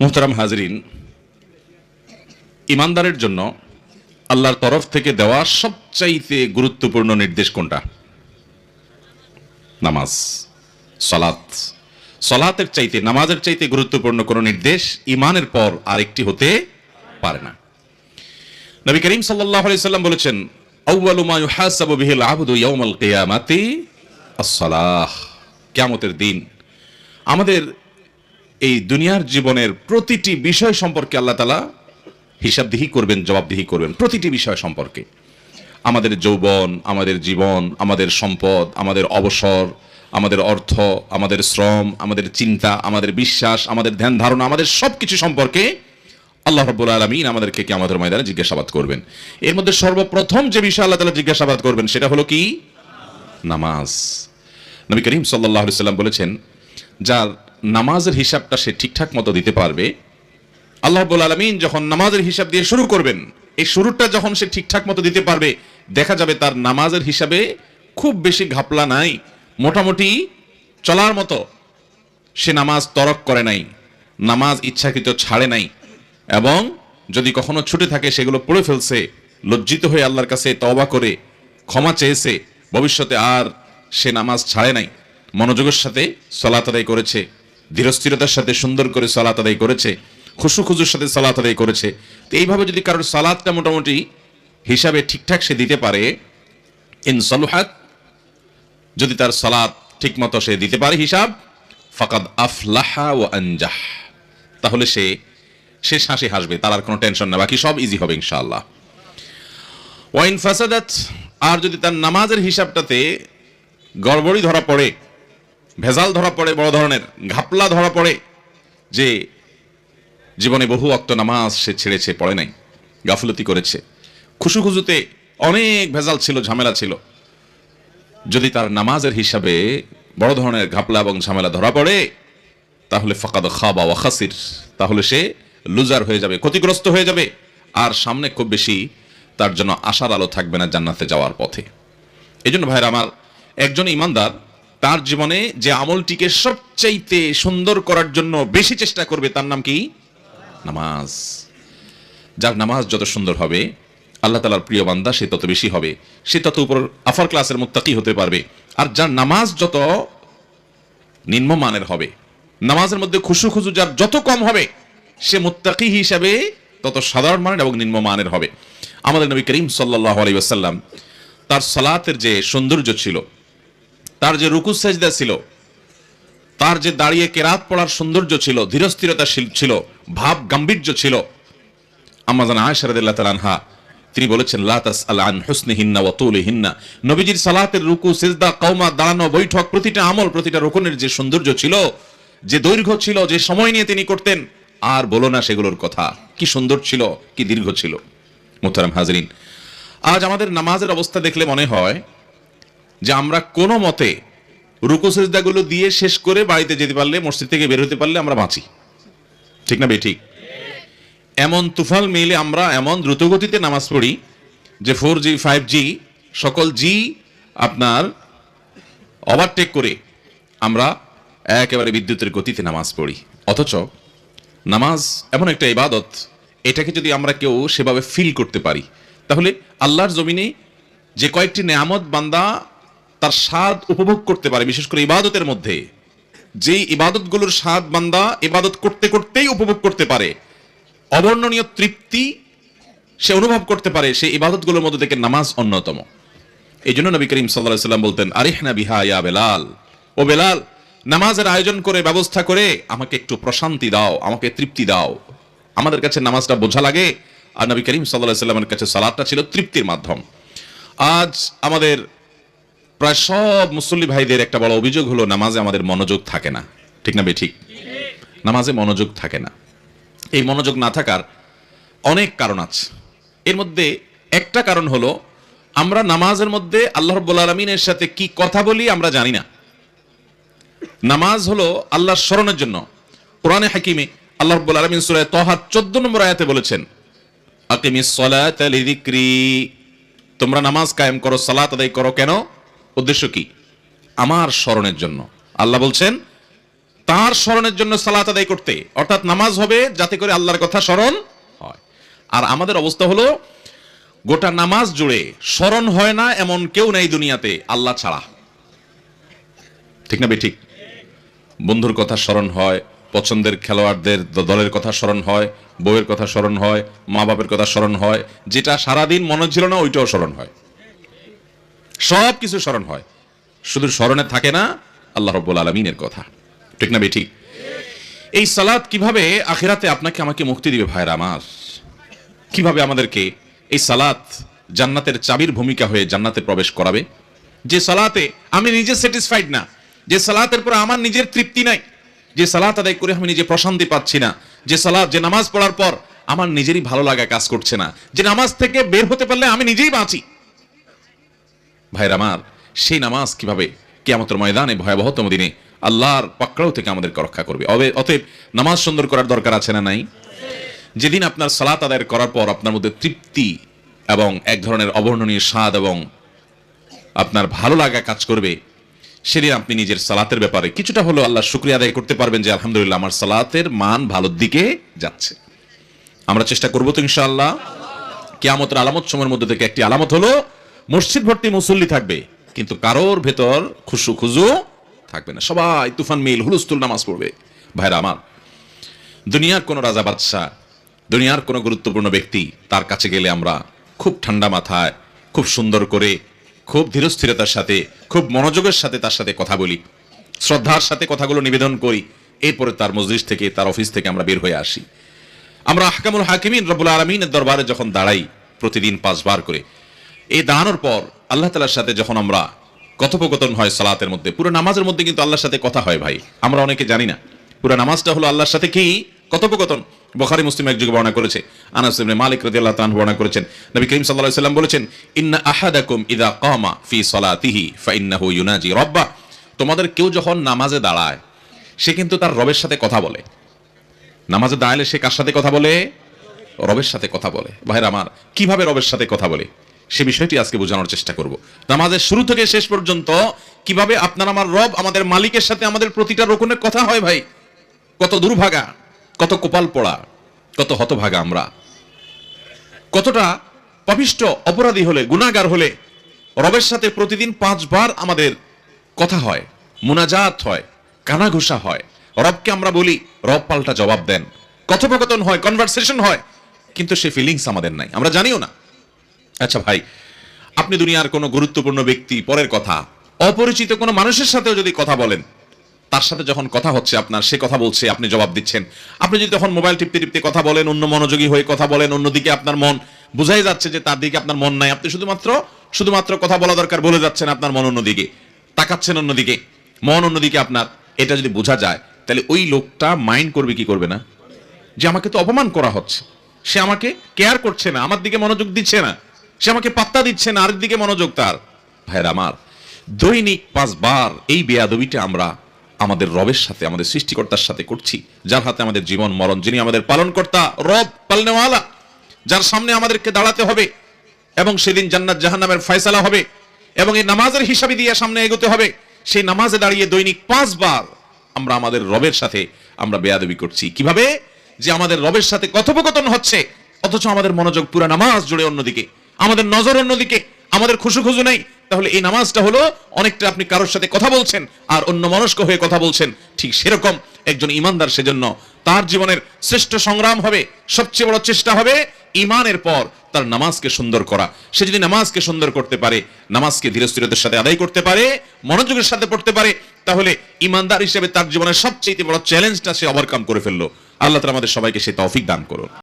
মুহতারাম হাজরিন, ইমানদারের জন্য আল্লাহর তরফ থেকে দেওয়া সবচাইতে গুরুত্বপূর্ণ নির্দেশ কোনটা? নামাজ, সলাত। সলাতের চাইতে, নামাজের চাইতে গুরুত্বপূর্ণ কোন নির্দেশ ইমানের পর আরেকটি হতে পারে না। নবী করিম সাল্লাম বলেছেন কিয়ামতের দিন আমাদের এই দুনিয়ার জীবনের প্রতিটি বিষয় সম্পর্কে আল্লাহ তালা হিসাবদিহি করবেন, জবাবদিহি করবেন প্রতিটি বিষয় সম্পর্কে। আমাদের যৌবন, আমাদের জীবন, আমাদের সম্পদ, আমাদের অবসর, আমাদের অর্থ, আমাদের শ্রম, আমাদের চিন্তা, আমাদের বিশ্বাস, আমাদের ধ্যান ধারণা, আমাদের সব কিছু সম্পর্কে আল্লাহ রব্বুল আলমিন আমাদেরকে কি আমাদের ময়দানে জিজ্ঞাসাবাদ করবেন। এর মধ্যে সর্বপ্রথম যে বিষয় আল্লাহ তালা জিজ্ঞাসাবাদ করবেন সেটা হলো কি? নামাজ। নবী করিম সাল্লাহ সাল্লাম বলেছেন, যার নামাজের হিসাবটা সে ঠিকঠাক মতো দিতে পারবে। আল্লাহ আলমিন যখন নামাজের হিসাব দিয়ে শুরু করবেন, এই শুরুটা যখন সে ঠিকঠাক মতো দিতে পারবে, দেখা যাবে তার নামাজের হিসাবে খুব বেশি ঘাপলা নাই, মোটামুটি চলার মতো। সে নামাজ তরক করে নাই, নামাজ ইচ্ছাকৃত ছাড়ে নাই এবং যদি কখনো ছুটে থাকে, সেগুলো পড়ে ফেলছে, লজ্জিত হয়ে আল্লাহর কাছে তওবা করে, ক্ষমা চেয়েছে, ভবিষ্যতে আর সে নামাজ ছাড়ে নাই, মনোযোগের সাথে সলাত আদায় করেছে। ধীরস্থিরতার সাথে সুন্দর করে সালাত আদায় করেছে খুশু খুজুর সাথে সলাত আদায় করেছে। তো এইভাবে যদি কারোর সালাদটা মোটামুটি হিসাবে ঠিকঠাক সে দিতে পারে, ইন সলুহাত, যদি তার সালাদ ঠিক মতো সে দিতে পারে হিসাব, ফাকাদ আফলাহা ও আনজাহ। তাহলে সে সে হাসি হাসবে, তার আর কোনো টেনশন না, বাকি সব ইজি হবে ইনশাআল্লাহ। ওয়াইন ফাসাদাত, আর যদি তার নামাজের হিসাবটাতে গড়বড়ি ধরা পড়ে ভেজাল ধরা পড়ে, বড় ধরনের ঘাপলা ধরা পড়ে, যে জীবনে বহু অক্ত নামাজ সে ছেড়েছে, পড়ে নাই, গাফলতি করেছে। খুশু খুশুতে অনেক ভেজাল ছিল, ঝামেলা ছিল। যদি তার নামাজের হিসাবে বড় ধরনের ঘাপলা এবং ঝামেলা ধরা পড়ে, তাহলে ফাকাদ খাবা ওয়া খাসির, তাহলে সে লুজার হয়ে যাবে, ক্ষতিগ্রস্ত হয়ে যাবে। আর সামনে খুব বেশি তার জন্য আশার আলো থাকবে না জান্নাতে যাওয়ার পথে। এই জন্য ভাইরা আমার, একজন ইমানদার তার জীবনে যে আমলটিকে সবচাইতে সুন্দর করার জন্য বেশি চেষ্টা করবে তার নাম কি? নামাজ। যার নামাজ যত সুন্দর হবে, আল্লাহ তালার প্রিয় বান্দা, সে তত বেশি হবে। সে তত উপর আফার ক্লাসের মুত্তাকি হতে পারবে। আর যার নামাজ যত নিম্নমানের হবে, নামাজের মধ্যে খুশু খুশু যার যত কম হবে, সে মুত্তাকি হিসাবে তত সাধারণ মানের এবং নিম্নমানের হবে। আমাদের নবী করিম সাল্লাহ আলী তার সালাতের যে সৌন্দর্য ছিল তার যে রুকু সেজদা ছিল, তার যে দাঁড়িয়ে কেরাত পড়ার সৌন্দর্য ছিল, ধীরস্থিরতা ছিল, ভাব গাম্ভীর্য ছিল, আমাজান আয়সারদুল্লাহ তালানহা তিনি বলেছেন লাতাস আল আন হুসনিহিন্না ওয়া তুলিহিন্না। নবীজির সালাতের রুকু, সিজদা, কওমা, দাঁড়ানো, বৈঠক, প্রতিটা আমল, প্রতিটা রুকুনের যে সৌন্দর্য ছিল, যে দৈর্ঘ্য ছিল, যে সময় নিয়ে তিনি করতেন, আর বলো না সেগুলোর কথা, কি সুন্দর ছিল, কি দীর্ঘ ছিল। মোহতারাম হাজরিন, আজ আমাদের নামাজের অবস্থা দেখলে মনে হয় যে আমরা কোনো মতে রুকু সেজদাগুলো দিয়ে শেষ করে বাড়িতে যেতে পারলে, মসজিদ থেকে বের হতে পারলে আমরা বাঁচি। ঠিক না বে ঠিক। এমন তুফাল মিলে আমরা এমন দ্রুতগতিতে নামাজ পড়ি যে ফোর জি, ফাইভ জি, সকল জি আপনার ওভারটেক করে আমরা একেবারে বিদ্যুতের গতিতে নামাজ পড়ি। অথচ নামাজ এমন একটা ইবাদত, এটাকে যদি আমরা কেউ সেভাবে ফিল করতে পারি, তাহলে আল্লাহর জমিনে যে কয়েকটি নেয়ামত বান্দা তার স্বাদ উপভোগ করতে পারে, বিশেষ করে ইবাদতের মধ্যে। যেই ইবাদতগুলোর স্বাদ বান্দা ইবাদত করতে করতেই উপভোগ করতে পারে। অবর্ণনীয় তৃপ্তি সে অনুভব করতে পারে, সেই ইবাদতগুলোর মধ্যে থেকে নামাজ অন্যতম। এই জন্য নবী করিম সাল্লাহ সাল্লাম বলতেন, আরিহনা বিহা ইয়া বেলাল। ও বেলাল, নামাজের আয়োজন করে, ব্যবস্থা করে, আমাকে একটু প্রশান্তি দাও, আমাকে তৃপ্তি দাও। আমাদের কাছে নামাজটা বোঝা লাগে। আর নবী করিম সাল্লাহ সাল্লামের কাছে সালাদটা ছিল তৃপ্তির মাধ্যম। আজ আমাদের প্রায় সব মুসল্লি ভাইদের একটা বড় অভিযোগ হলো, নামাজে আমাদের মনোযোগ থাকে না। ঠিক না বে ঠিক? নামাজে মনোযোগ থাকে না। এই মনোযোগ না থাকার অনেক কারণ আছে। এর মধ্যে একটা কারণ হলো, আমরা নামাজের মধ্যে আল্লাহ রব্বুল আলমিনের সাথে কি কথা বলি আমরা জানি না। নামাজ হলো আল্লাহর স্মরণের জন্য। কোরআনে হাকিমে আল্লাহ রব্বুল আলমিন সুরায় তহার চোদ্দ নম্বর আয়াতে বলেছেন, আকিমিস সলাত তোমরা নামাজ কায়েম করো, সালাত আদায় করো কেন? উদ্দেশ্য কি? আমার স্মরণের জন্য। আল্লাহ বলছেন, তার স্মরণের জন্য সালাত আদায় করতে। অর্থাৎ নামাজ হবে যাতে করে আল্লাহর কথা স্মরণ হয়। আর আমাদের অবস্থা হলো, গোটা নামাজ জুড়ে স্মরণ হয় না এমন কেউ নেই দুনিয়াতে, আল্লাহ ছাড়া। ঠিক না ঠিক? বন্ধুর কথা স্মরণ হয়, পছন্দের খেলোয়াড়দের দলের কথা স্মরণ হয়, বউয়ের কথা স্মরণ হয় মা বাপের কথা স্মরণ হয়, যেটা সারাদিন মনে ছিল না, ওইটাও স্মরণ হয়। সব কিছু স্মরণ হয়। শুধু স্মরণে থাকে না, আল্লাহ রব্বুল আলমিনের কথা। ঠিক না বেঠিক এই সালাদ কীভাবে আখেরাতে আপনাকে আমাকে মুক্তি দিবে ভাইরা আমার? কীভাবে আমাদেরকে এই সালাত জান্নাতের চাবির ভূমিকা হয়ে জান্নাতে প্রবেশ করাবে? যে সালাতে আমি নিজে স্যাটিসফাইড না, যে সালাতের পর আমার নিজের তৃপ্তি নাই, যে সালাত আদায় করে আমি নিজে প্রশান্তি পাচ্ছি না, যে সালাত, যে নামাজ পড়ার পর আমার নিজেরই ভালো লাগা কাজ করছে না, যে নামাজ থেকে বের হতে পারলে আমি নিজেই বাঁচি। ভাইরা আমার, সেই নামাজ কীভাবে কেয়ামতের ময়দানে, ভয়াবহতম দিনে আল্লাহর পাকড়াও থেকে আমাদেরকে রক্ষা করবে? অতএব নামাজ সুন্দর করার দরকার আছে না নাই? যেদিন আপনার সালাত আদায়ের করার পর আপনার মধ্যে তৃপ্তি এবং এক ধরনের অবর্ণনীয় স্বাদ এবং আপনার ভালো লাগা কাজ করবে, সেদিন আপনি নিজের সালাতের ব্যাপারে কিছুটা হলেও আল্লাহ শুক্রিয়া আদায় করতে পারবেন যে আলহামদুলিল্লাহ আমার সালাতের মান ভালোর দিকে যাচ্ছে। আমরা চেষ্টা করব তো ইনশাআল্লাহ। কেয়ামতের আলামত সময়ের মধ্যে থেকে একটি আলামত হলো মসজিদ ভর্তি মুসল্লি থাকবে, কিন্তু কারোর ভেতর খুশু খুজু থাকবে না। সবাই তুফান মিল হুলুস্তুল নামাজ পড়বে। ভাইরা আমার, দুনিয়ার কোনো রাজা বাদশাহ, দুনিয়ার কোনো গুরুত্বপূর্ণ ব্যক্তি, তার কাছে গেলে আমরা খুব ঠান্ডা মাথায়, খুব সুন্দর করে, খুব ধীরস্থিরতার সাথে, খুব মনোযোগের সাথে তার সাথে কথা বলি, শ্রদ্ধার সাথে কথাগুলো নিবেদন করি, এরপরে তার মসজিদ থেকে, তার অফিস থেকে আমরা বের হয়ে আসি। আমরা আহকামুল হাকিমিন রব্বুল আলমিনের দরবারে যখন দাঁড়াই, প্রতিদিন পাঁচবার করে এই দাঁড়ানোর পর আল্লাহ তালার সাথে যখন আমরা কথোপকথন হয় সালাতের মধ্যে, পুরো নামাজের মধ্যে কিন্তু আল্লাহর সাথে কথা হয় ভাই, আমরা অনেকে জানি না। পুরো নামাজটা হলো আল্লাহর সাথে কি? কথোপকথন। বখারি, মুসলিম এক যুগে বর্ণনা করেছে। আনাস ইবনে মালিক রাদিয়াল্লাহু তাআলা বর্ণনা করেছেন। নবী করিম সাল্লাল্লাহু সাল্লাম বলেছেন, ইন্না আহাদাকুম ইদা কামা ফি সালাতিহি ফাইন্নাহু ইউনাজি রাব্বা তোমাদের কেউ যখন নামাজে দাঁড়ায়, সে কিন্তু তার রবের সাথে কথা বলে। নামাজে দাঁড়ালে সে কার সাথে কথা বলে? রবের সাথে কথা বলে। ভাইরা আমার, কীভাবে রবের সাথে কথা বলে? সে বিষয়টি আজকে বোঝানোর চেষ্টা করব। নামাজের শুরু থেকে শেষ পর্যন্ত কীভাবে আপনার আমার রব আমাদের মালিকের সাথে আমাদের প্রতিটা রকমের কথা হয় ভাই? কত দুর্ভাগা, কত কপাল পড়া, কত হতভাগা আমরা। কতটা পাপিষ্ট, অপরাধী হলে গুণাগার হলে রবের সাথে প্রতিদিন পাঁচবার আমাদের কথা হয়, মুনাজাত হয়, কানাঘুষা হয়। রবকে আমরা বলি, রব পাল্টা জবাব দেন। কথোপকথন হয় কনভারসেশন হয়, কিন্তু সে ফিলিংস আমাদের নাই। আমরা জানিও না। আচ্ছা ভাই, আপনি দুনিয়ার কোনো গুরুত্বপূর্ণ ব্যক্তি, পরের কথা। অপরিচিত কোনো মানুষের সাথেও যদি কথা বলেন, তার সাথে যখন কথা হচ্ছে আপনার, সে কথা বলছে, আপনি জবাব দিচ্ছেন। আপনি যদি তখন মোবাইল টিপতে টিপতে কথা বলেন, অন্য মনোযোগী হয়ে কথা বলেন, অন্যদিকে আপনার মন বোঝাই যাচ্ছে যে তার দিকে আপনার মন নাই। আপনি শুধুমাত্র শুধুমাত্র কথা বলা দরকার, বলে যাচ্ছেন আপনার মন অন্যদিকে, তাকাচ্ছেন অন্যদিকে, মন অন্যদিকে আপনার। এটা যদি বোঝা যায়, তাহলে ওই লোকটা মাইন্ড করবে, কি করবে না? যে আমাকে তো অপমান করা হচ্ছে। সে আমাকে কেয়ার করছে না, আমার দিকে মনোযোগ দিচ্ছে না। সে আমাকে পাত্তা দিচ্ছে না আর দিকে মনোযোগ তার। ভাইয়ের আমার, দৈনিক পাঁচবার এই বেয়াদবিটা আমরা আমাদের রবের সাথে, আমাদের সৃষ্টিকর্তার সাথে করছি, যার হাতে আমাদের জীবন, মরণ, যিনি আমাদের পালনকর্তা, রব পালনেওয়ালা, যার সামনে আমাদেরকে দাঁড়াতে হবে এবং সেদিন জান্নাত জাহান্নামের ফয়সালা হবে এবং এই নামাজের হিসাবে দিয়ে সামনে এগোতে হবে। সেই নামাজে দাঁড়িয়ে দৈনিক পাঁচবার আমরা আমাদের রবের সাথে আমরা বেয়াদবি করছি। কীভাবে? যে আমাদের রবের সাথে কথোপকথন হচ্ছে, অথচ আমাদের মনোযোগ পুরো নামাজ জুড়ে অন্যদিকে। আমাদের নজর অন্যদিকে আমাদের খুশু খুশু নেই। তাহলে এই নামাজটা হলো অনেকটা আপনি কারোর সাথে কথা বলছেন আর অন্য মনস্ক হয়ে কথা বলছেন। ঠিক সেরকম একজন ইমানদার সেজন্য। তার জীবনের শ্রেষ্ঠ সংগ্রাম হবে, সবচেয়ে বড় চেষ্টা হবে ইমানের পর তার নামাজকে সুন্দর করা। সে যদি নামাজকে সুন্দর করতে পারে, নামাজকে ধীরস্থিরতার সাথে আদায় করতে পারে, মনোযোগের সাথে পড়তে পারে, তাহলে ইমানদার হিসেবে তার জীবনের সবচেয়ে বড় চ্যালেঞ্জটা সে ওভারকাম করে ফেলল। আল্লাহ তালা আমাদের সবাইকে সে তৌফিক দান করুন।